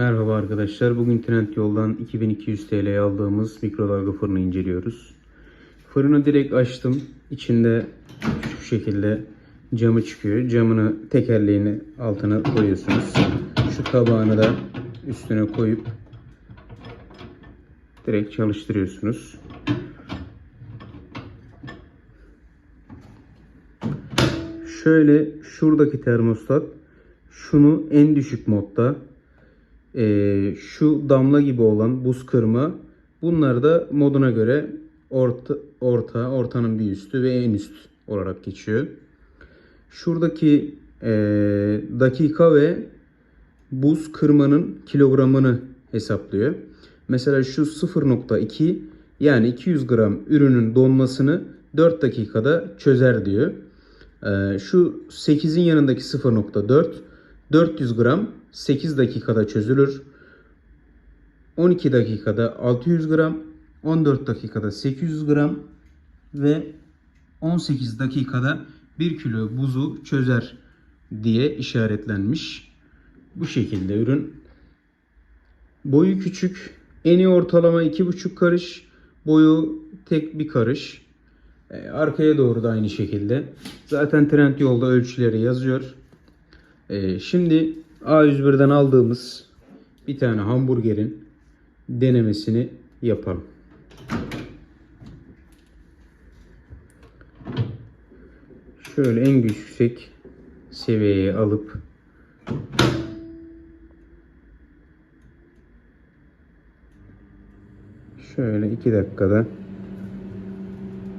Merhaba arkadaşlar. Bugün Trendyol'dan 2200 TL'ye aldığımız mikrodalga fırını inceliyoruz. Fırını direkt açtım. İçinde şu şekilde camı çıkıyor. Camını tekerleğini altına koyuyorsunuz. Şu tabağını da üstüne koyup direkt çalıştırıyorsunuz. Şöyle şuradaki termostat şunu en düşük modda ee, şu damla gibi olan buz kırma bunlar da moduna göre orta, orta ortanın bir üstü ve en üst olarak geçiyor. Şuradaki ee, dakika ve buz kırmanın kilogramını hesaplıyor. Mesela şu 0.2 yani 200 gram ürünün donmasını 4 dakikada çözer diyor. Ee, şu 8'in yanındaki 0.4 400 gram 8 dakikada çözülür. 12 dakikada 600 gram, 14 dakikada 800 gram ve 18 dakikada 1 kilo buzu çözer diye işaretlenmiş. Bu şekilde ürün. Boyu küçük. Eni ortalama 2,5 karış. Boyu tek bir karış. E, Arkaya doğru da aynı şekilde. Zaten Trendyol'da ölçüleri yazıyor. E, Şimdi A101'den aldığımız bir tane hamburgerin denemesini yapalım. Şöyle en yüksek seviyeye alıp şöyle 2 dakikada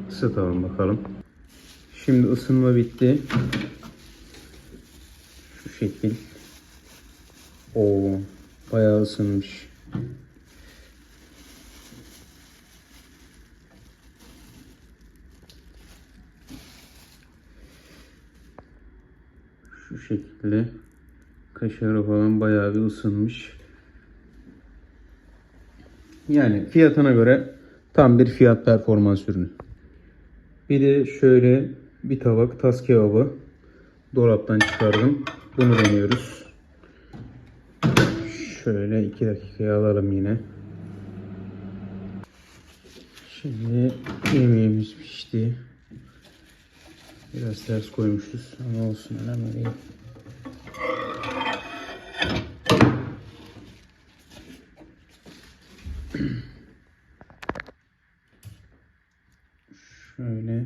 ısıtalım bakalım. Şimdi ısınma bitti. Şekil. O bayağı ısınmış. Şu şekilde kaşarı falan bayağı bir ısınmış. Yani fiyatına göre tam bir fiyat performans ürünü. Bir de şöyle bir tabak tas kebabı dolaptan çıkardım. Bunu deniyoruz. Şöyle 2 dakikaya alalım yine. Şimdi yemeğimiz pişti. Biraz ters koymuşuz ama olsun önemli değil. Şöyle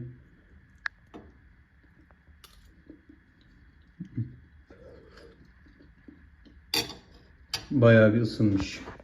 bayağı bir ısınmış.